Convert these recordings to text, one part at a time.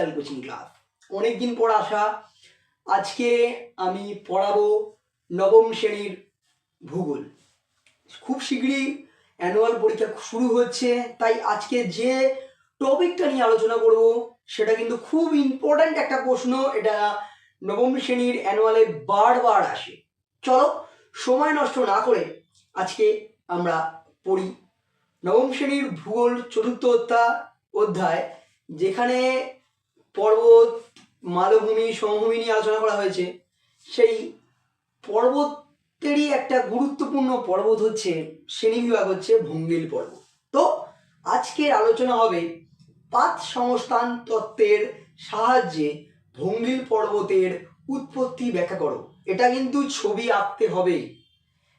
Digital coaching class. অনেকদিন পর আসা। আজকে আমি পড়াবো নবম শ্রেণির ভূগোল। খুব শীঘ্রই অ্যানুয়াল পরীক্ষা শুরু হচ্ছে, তাই আজকে যে টপিকটা নিয়ে আলোচনা করব, সেটা কিন্তু খুব ইম্পর্ট্যান্ট একটা প্রশ্ন, এটা নবম শ্রেণির অ্যানুয়ালে বারবার আসে। চলো, সময় নষ্ট না করে আজকে আমরা পড়ি নবম শ্রেণির ভূগোল চতুর্থ অধ্যা- অধ্যায়, যেখানে পর্বত, মালভূমি, সমভূমি নিয়ে আলোচনা করা হয়েছে। সেই পর্বতেরই একটা গুরুত্বপূর্ণ পর্বত হচ্ছে শ্রেণীবিভাগ হচ্ছে ভঙ্গিল পর্বত। তো আজকের আলোচনা হবে পাত সংস্থান তত্ত্বের সাহায্যে ভঙ্গিল পর্বতের উৎপত্তি ব্যাখ্যা করো। এটা কিন্তু ছবি আঁকতে হবে।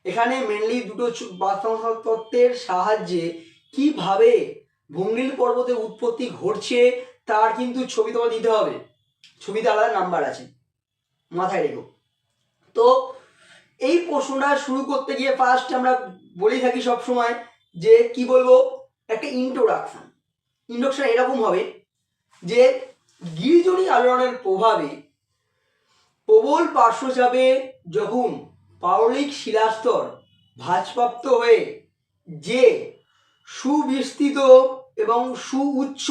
এখানে মেনলি দুটো সংস্থান তত্ত্বের সাহায্যে কীভাবে ভঙ্গিল পর্বতের উৎপত্তি ঘটছে তার কিন্তু ছবি তোমার দিতে হবে। ছবিতে আলাদা নাম্বার আছে। মাথায় রেখো। তো এই প্রশ্নটা শুরু করতে গিয়ে ফার্স্ট আমরা বলি থাকি সব সময় যে, কি বলব? একটা ইন্ট্রোডাকশন ইন্ট্রোডাকশন এরকম হবে যে, গিরিজনী আলোড়নের প্রভাবে প্রবল পার্শ্বচাপে যখন পারলিক শিলাস্তর ভাঁজপ্রাপ্ত হয়ে যে সুবিস্তৃত এবং সুউচ্চ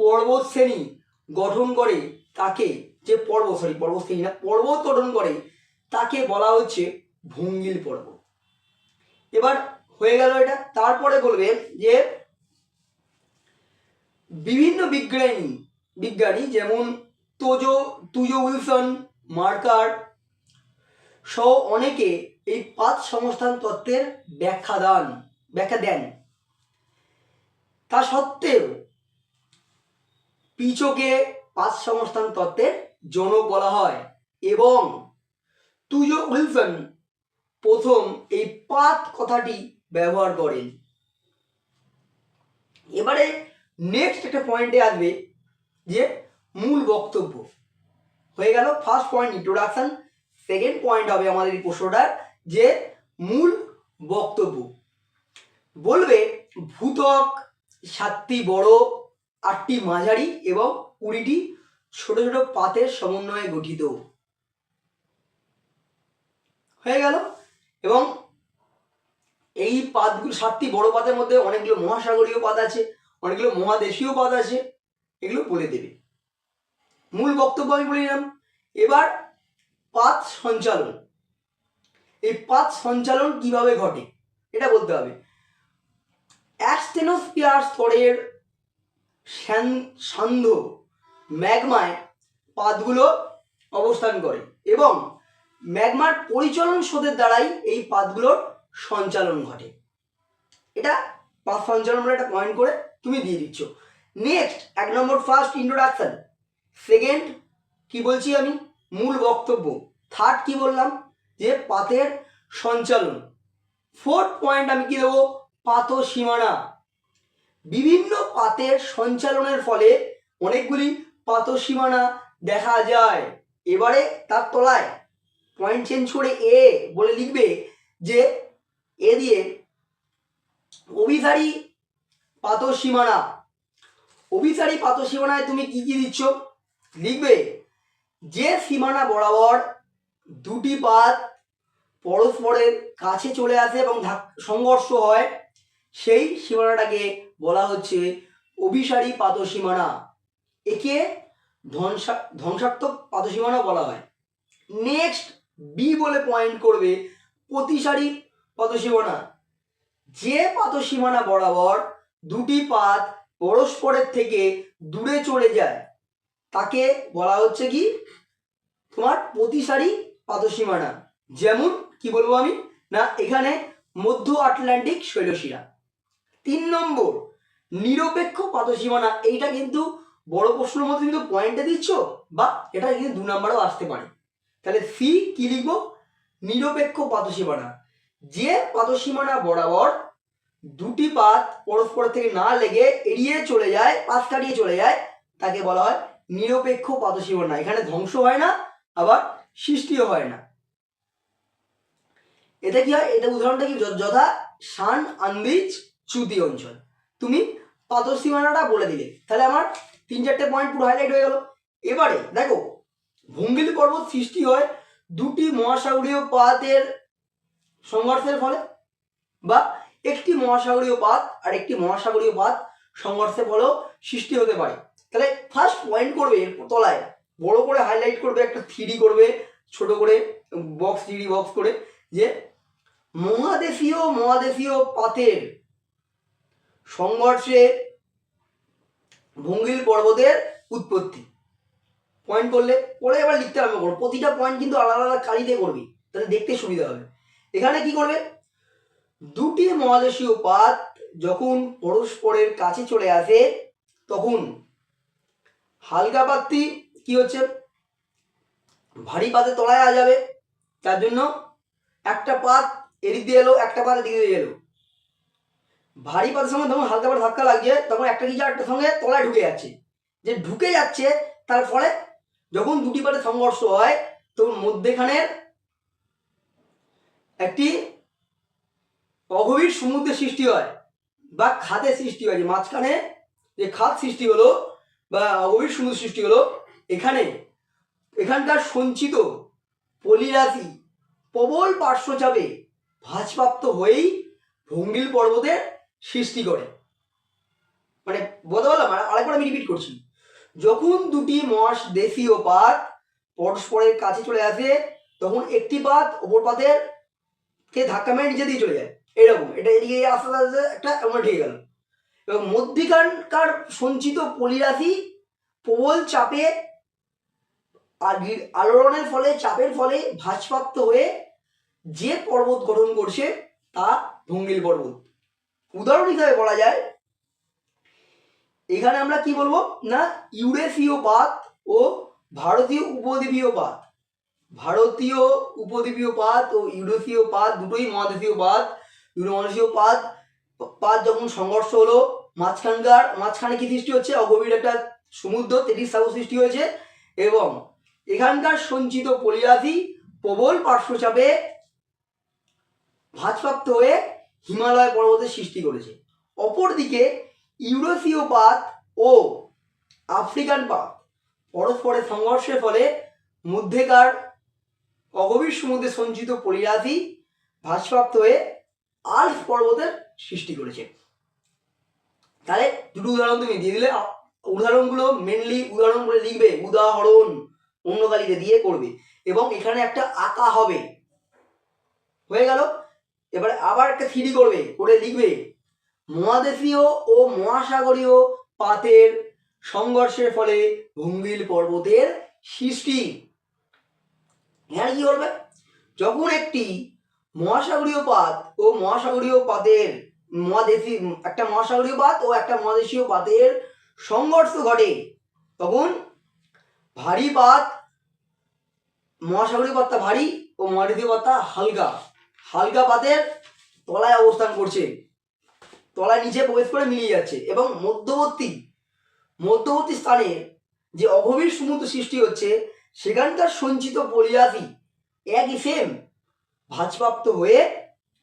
পর্বত শ্রেণি গঠন করে তাকে যে পর্বত সরি পর্বত শ্রেণি না, পর্বত গঠন করে তাকে বলা হচ্ছে ভঙ্গিল পর্বত এবার হয়ে গেল এটা। তারপরে বলবে যে বিভিন্ন বিজ্ঞানী বিজ্ঞানী যেমন তোজো, তুজো উইলসন, মার্কার সহ অনেকে এই পাত সংস্থান তত্ত্বের ব্যাখ্যা দান, ব্যাখ্যা দেন। তা সত্ত্বেও পিচোকে পাত সংস্থান তত্ত্বের জনক বলা হয়। এবং তুজো উইলসন প্রথম এই পাত কথাটি ব্যবহার করেন। এবারে নেক্সট একটা পয়েন্টে আসবে যে মূল বক্তব্য। হয়ে গেল first point introduction second point হবে আমাদের এই প্রশ্নটার যে মূল বক্তব্য। বলবে, ভূতক, সাতটি বড় আটটি মাঝারি এবং কুড়িটি ছোট ছোট পাতের সমন্বয়ে গঠিত। হয়ে গেল। এবং এই পাতগুলো সাতটি বড় পাতের মধ্যে অনেকগুলো মহাসাগরীয় পাত আছে, অনেকগুলো মহাদেশীয় পাত আছে, এগুলো বলে দেবে। মূল বক্তব্য আমি বলে নিলাম এবার পাত সঞ্চালন। এই পাত সঞ্চালন কীভাবে ঘটে, এটা বলতে হবে। অ্যাস্টেনোস্ফিয়ার স্তরের শ্যান- সান্ধ্য ম্যাগমায় পাতগুলো অবস্থান করে এবং ম্যাগমার পরিচলন স্রোতের দ্বারাই এই পাতগুলোর সঞ্চালন ঘটে। এটা পাত সঞ্চালন বলে একটা পয়েন্ট করে তুমি দিয়ে দিচ্ছ। নেক্সট এক নম্বর ফার্স্ট ইন্ট্রোডাকশন সেকেন্ড কি বলছি আমি? মূল বক্তব্য। থার্ড কি বললাম? যে পাতের সঞ্চালন। ফোর্থ পয়েন্ট আমি কি দেবো? পাত সীমানা। বিভিন্ন পাতের সঞ্চালনের ফলে অনেকগুলি পাত সীমানা দেখা যায়। এবারে তার তলায় পয়েন্ট চেঞ্জ করে এ বলে লিখবে যে এ দিয়ে অভিসারী পাত সীমানা অভিসারী পাত সীমানায় তুমি কি কি দিচ্ছ? লিখবে যে সীমানা বরাবর দুটি পাত পরস্পরের কাছে চলে আসে এবং সংঘর্ষ হয়, সেই সীমানাটাকে বলা হচ্ছে অভিসারী পাত সীমানা একে ধ্বংসা, ধ্বংসাত্মক পাত সীমানা বলা হয়। নেক্সট বি বলে পয়েন্ট করবে প্রতিসারী পাত সীমানা যে পাত সীমানা বরাবর দুটি পাত পরস্পরের থেকে দূরে চলে যায়, তাকে বলা হচ্ছে কি? তোমার প্রতিসারী পাতসীমানা যেমন, কি বলব আমি? না, এখানে মধ্য আটলান্টিক শৈলশিরা। তিন নম্বর নিরপেক্ষ পাতসীমানা এইটা কিন্তু বড় প্রশ্নের মধ্যে কিন্তু পয়েন্টে দিচ্ছ, বা এটা কিন্তু দু নম্বরেও আসতে পারে। তাহলে সি কি লিখব? নিরপেক্ষ পাতসীমানা যে পাতসীমানা বরাবর দুটি পাত পরস্পর থেকে না লেগে এড়িয়ে চলে যায় পাত কাটিয়ে চলে যায়, তাকে বলা হয় নিরপেক্ষ পাতসীমানা এখানে ধ্বংস হয় না, আবার সৃষ্টিও হয় না। এটা কি হয়? এটা উদাহরণটা কি? যথা শান আন্দিজ চ্যুতি অঞ্চল। তুমি পাতর সীমানাটা বলে দিলে। তাহলে আমার তিন চারটে পয়েন্ট পুরো হাইলাইট হয়ে গেল। এবারে দেখো, ভঙ্গিল পর্বত সৃষ্টি হয় দুটি মহাসাগরীয় পাতের সংঘর্ষের ফলে বা একটি মহাসাগরীয় পাত আর একটি মহাসাগরীয় পাত সংঘর্ষের ফলেও সৃষ্টি হতে পারে। তাহলে ফার্স্ট পয়েন্ট করবে তলায়, বড় করে হাইলাইট করবে, একটা থ্রি করবে, ছোট করে বক্স থ্রি বক্স করে যে মহাদেশীয় মহাদেশীয় পাতের সংঘর্ষে ভঙ্গিল পর্বতের উৎপত্তি। পয়েন্ট করলে, পরে এবার লিখতে আরম্ভ করো। প্রতিটা পয়েন্ট কিন্তু আলাদা আলাদা কালিতে করবি, তাহলে দেখতে সুবিধা হবে। এখানে কি করবে? দুটি মহাদেশীয় পাত যখন পরস্পরের কাছে চলে আসে, তখন হালকা পাতটি কি হচ্ছে? ভারী পাতে তলায় আ যাবে। তার জন্য একটা পাত এদিক দিয়ে এলো, একটা পাত এদিক দিয়ে এলো। ভারী পাতের সঙ্গে যখন হালকা পাতে ধাক্কা লাগছে তখন একটা কি একটার সঙ্গে তলায় ঢুকে যাচ্ছে। যে ঢুকে যাচ্ছে, তার ফলে যখন দুটি পাতে সংঘর্ষ হয়, তখন মধ্যেখানের একটি অগভীর সমুদ্রের সৃষ্টি হয় বা খাদের সৃষ্টি হয়। যে মাঝখানে যে খাদ সৃষ্টি হলো বা অগভীর সমুদ্র সৃষ্টি হলো, এখানে এখানকার সঞ্চিত পলিরাশি প্রবল পার্শ্বচাপে ভাঁজপ্রাপ্ত হয়েই ভঙ্গিল পর্বতের সৃষ্টি করে। মানে বলতে পারলাম আর আরেকবার আমি রিপিট করছি। যখন দুটি মহাস দেশীয় পাত পরস্পরের কাছে চলে আসে, তখন একটি পাত অপর পাতের কে ধাক্কা মেরে নিচে দিয়ে চলে যায়। এরকম। এটা এদিকে আস্তে আস্তে একটা এমন ঠেকে গেল। এবং মধ্যিখানকার সঞ্চিত পলিরাশি প্রবল চাপে আলোড়নের ফলে, চাপের ফলে ভাঁজপ্রাপ্ত হয়ে যে পর্বত গঠন করছে, তা ভঙ্গিল পর্বত। উদাহরণ হিসাবে বলা যায়, এখানে আমরা কি বলব? না, ইউরেশীয় পাত ও ভারতীয় উপদ্বীপীয় পাত ভারতীয় উপদ্বীপীয় পাত ও ইউরোপীয় পাত দুটোই মহাদেশীয় পাত দুটো মহাদেশীয় পাত পাত যখন সংঘর্ষ হলো, মাঝখানকার, মাঝখানে কি সৃষ্টি হচ্ছে? অগভীর একটা সমুদ্র তেটিস সাগর সৃষ্টি হয়েছে এবং এখানকার সঞ্চিত পলিরাশি প্রবল পার্শ্বচাপে ভাঁজপ্রাপ্ত হয়ে হিমালয় পর্বতের সৃষ্টি করেছে। অপরদিকে ইউরোপীয় পাত ও আফ্রিকান পাত পরস্পরের সংঘর্ষের ফলে মধ্যেকার অগভীর সমুদ্রে সঞ্চিত পলিরাশি ভাঁজপ্রাপ্ত হয়ে আল্প পর্বতের সৃষ্টি করেছে। তাহলে দুটো উদাহরণ তুমি দিয়ে দিলে। উদাহরণগুলো মেনলি উদাহরণ করে লিখবে, উদাহরণ অন্য কালিতে দিয়ে করবে। এবং এখানে একটা আঁকা হবে। হয়ে গেল। এবারে আবার একটা থ্রি করবে, করে লিখবে। মহাদেশীয় ও মহাসাগরীয় পাতের সংঘর্ষের ফলে ভঙ্গিল পর্বতের সৃষ্টি। এখানে কি করবে? যখন একটি মহাসাগরীয় পাত ও মহাসাগরীয় পাতের মহাদেশী, একটা মহাসাগরীয় পাত ও একটা মহাদেশীয় পাতের সংঘর্ষ ঘটে, তখন ভারী পাত, মহাসাগরীয় পাতটা ভারী ও মহাদেশীয় পাতটা হালকা। হালকা পাতের তলায় অবস্থান করছে। তলায় নিচে প্রবেশ করে মিলিয়ে যাচ্ছে এবং মধ্যবর্তী মধ্যবর্তী স্থানে যে অগভীর সমুদ্র সৃষ্টি হচ্ছে, সেখানকার সঞ্চিত পলিরাশি একই সেম ভাজপ্রাপ্ত হয়ে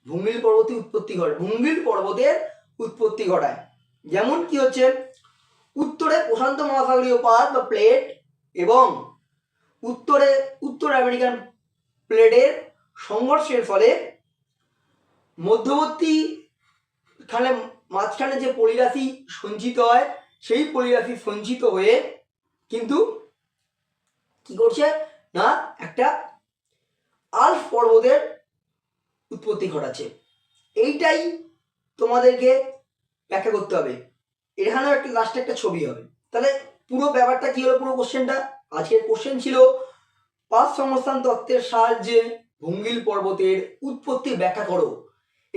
ভূমিল পর্বতে উৎপত্তি ঘটে ভূমিল পর্বতের উৎপত্তি ঘটায়। যেমন কি হচ্ছে? উত্তরে প্রশান্ত মহাসাগরীয় পাত বা প্লেট এবং উত্তরে, উত্তর আমেরিকান প্লেটের সংঘর্ষের ফলে মধ্যবর্তী খানে মাঝখানে যে পলিরাশি সঞ্চিত হয়, সেই পলিরাশি সঞ্চিত হয়ে কিন্তু কি করছে? না, একটা আলফ পর্বতের উৎপত্তি ঘটাচ্ছে। এইটাই তোমাদেরকে ব্যাখ্যা করতে হবে। এখানেও একটা লাস্টে একটা ছবি হবে। তাহলে পুরো ব্যাপারটা কি হলো পুরো কোশ্চেনটা আজকের কোশ্চেন ছিল পাঁচ সংস্থান তত্ত্বের সাহায্যে ভঙ্গিল পর্বতের উৎপত্তি ব্যাখ্যা করো।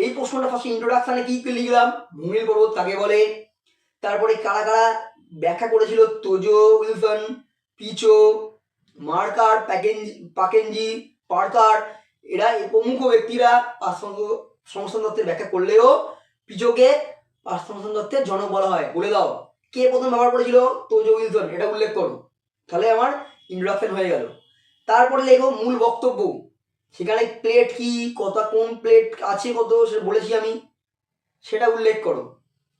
এই প্রশ্নটা ফার্স্ট ইন্ট্রোডাকশনে কি লিখলাম? ভঙ্গিল পর্বত কাকে বলে? তারপরে কারা কারা ব্যাখ্যা করেছিল? তোজো, উইলসন, পিচো, মার্কার প্যাকেঞ্জি পাকেঞ্জি পার্কার, এরা প্রমুখ ব্যক্তিরা সংস্থান তত্ত্বের ব্যাখ্যা করলেও পিচোকে পাঁচ সংস্থান তত্ত্বের জনক বলা হয়। বলে দাও, কে প্রথম ব্যবহার করেছিল? তোজো, উইলসন, এটা উল্লেখ করো। তাহলে আমার ইন্ট্রোডাকশন হয়ে গেল। তারপরে লেখো মূল বক্তব্য। সেখানে প্লেট কি, কত, কোন প্লেট আছে কত, সে বলেছি আমি। সেটা উল্লেখ করো।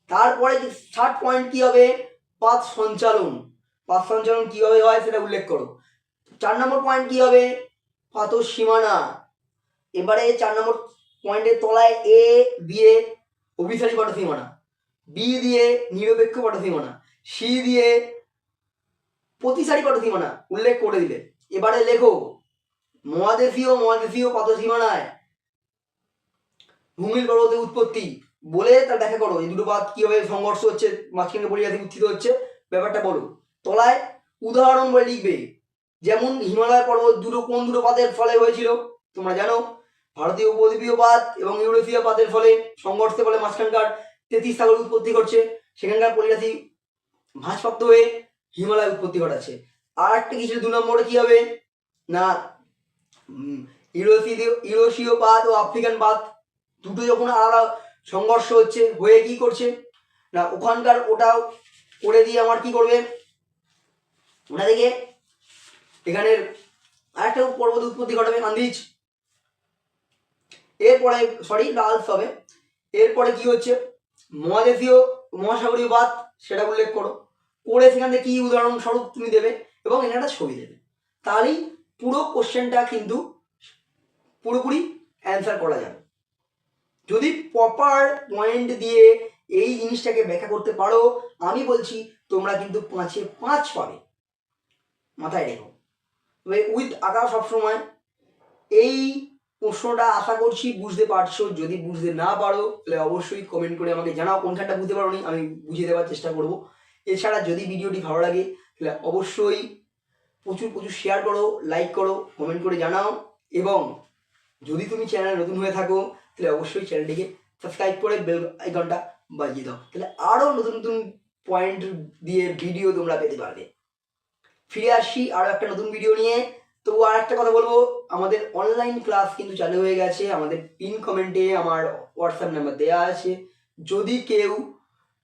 তারপরে যে থার্ড পয়েন্ট কি হবে? পাত সঞ্চালন। পাত সঞ্চালন কীভাবে হয় সেটা উল্লেখ করো। চার নম্বর পয়েন্ট কি হবে? পাত সীমানা। এবারে চার নম্বর পয়েন্টের তলায় এ দিয়ে অভিসারী পাঠ সীমানা। বি দিয়ে নিরপেক্ষ পাঠ সীমানা। সি দিয়ে প্রতিসারী পাঠ সীমানা। উল্লেখ করে দিলে। এবারে লেখো। মহাদেশীয় মহাদেশীয় পাত সীমানায় ভূমির পর্বতের উৎপত্তি। বলে তার ব্যাখ্যা করো। এই দুটো পাত কীভাবে সংঘর্ষ হচ্ছে, মাঝখানে পরিজাতি উত্থিত হচ্ছে, ব্যাপারটা বলো। তলায় উদাহরণ বলে লিখবে, যেমন হিমালয় পর্বত দুটো, কোন দুটো পাতের ফলে হয়েছিল? তোমরা জানো, ভারতীয় উপদ্বীপীয় পাত এবং ইউরোপীয় পাতের ফলে সংঘর্ষের ফলে মাঝখানকার তেত্রিশ সাগর উৎপত্তি ঘটছে। সেখানকার পরিজাতি ভাঁজপ্রাপ্ত হয়ে হিমালয় উৎপত্তি ঘটাচ্ছে। আর একটা কিছু দু নম্বরে কি হবে? না ইউরোশীয় পাত ও আফ্রিকান বাদ দুটো যখন আলাদা সংঘর্ষ হচ্ছে, হয়ে কি করছে? না, ওখানকার ওটা করে দিয়ে আমার কি করবে? ওটা থেকে এখানের আরেকটা পর্বত উৎপত্তি ঘটাবে আন্দিজ এরপরে সরি লালস হবে। এরপরে কি হচ্ছে? মহাদেশীয় মহাসাগরীয় বাদ, সেটা উল্লেখ করো। করে সেখান থেকে কি উদাহরণস্বরূপ তুমি দেবে এবং এখানে একটা ছবি দেবে। তাহলেই পুরো কোশ্চেনটা কিন্তু পুরোপুরি অ্যান্সার করা যাবে। যদি প্রপার পয়েন্ট দিয়ে এই জিনিসটাকে ব্যাখ্যা করতে পারো, আমি বলছি তোমরা কিন্তু পাঁচে পাঁচ পাবে। মাথায় রেখো। তবে উইথ আঁকা সবসময়। এই প্রশ্নটা আশা করছি বুঝতে পারছ। যদি বুঝতে না পারো, তাহলে অবশ্যই কমেন্ট করে আমাকে জানাও। কোনখানটা বুঝতে পারো আমি বুঝিয়ে দেওয়ার চেষ্টা করব। এছাড়া যদি ভিডিওটি ভালো লাগে, তাহলে অবশ্যই প্রচুর প্রচুর শেয়ার করো লাইক করো কমেন্ট করে জানাও। এবং যদি তুমি চ্যানেলে নতুন হয়ে থাকো, তাহলে অবশ্যই চ্যানেলটিকে সাবস্ক্রাইব করে বেল আইকনটা বাজিয়ে দাও। তাহলে আরও নতুন নতুন পয়েন্ট দিয়ে ভিডিও তোমরা পেতে পারবে। ফিরে আসি আরও একটা নতুন ভিডিও নিয়ে। তো আর একটা কথা বলব, আমাদের অনলাইন ক্লাস কিন্তু চালু হয়ে গেছে। আমাদের পিন কমেন্টে আমার হোয়াটসঅ্যাপ নাম্বার দেওয়া আছে। যদি কেউ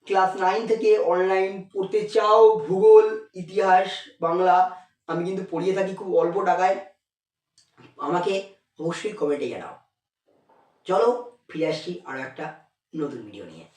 ক্লাস নাইন থেকে অনলাইন পড়তে চাও, ভূগোল, ইতিহাস, বাংলা আমি কিন্তু পড়িয়ে থাকি খুব অল্প টাকায়। আমাকে অবশ্যই কমেন্টে জানাও। চলো, ফিরে আসছি আরও একটা নতুন ভিডিও নিয়ে।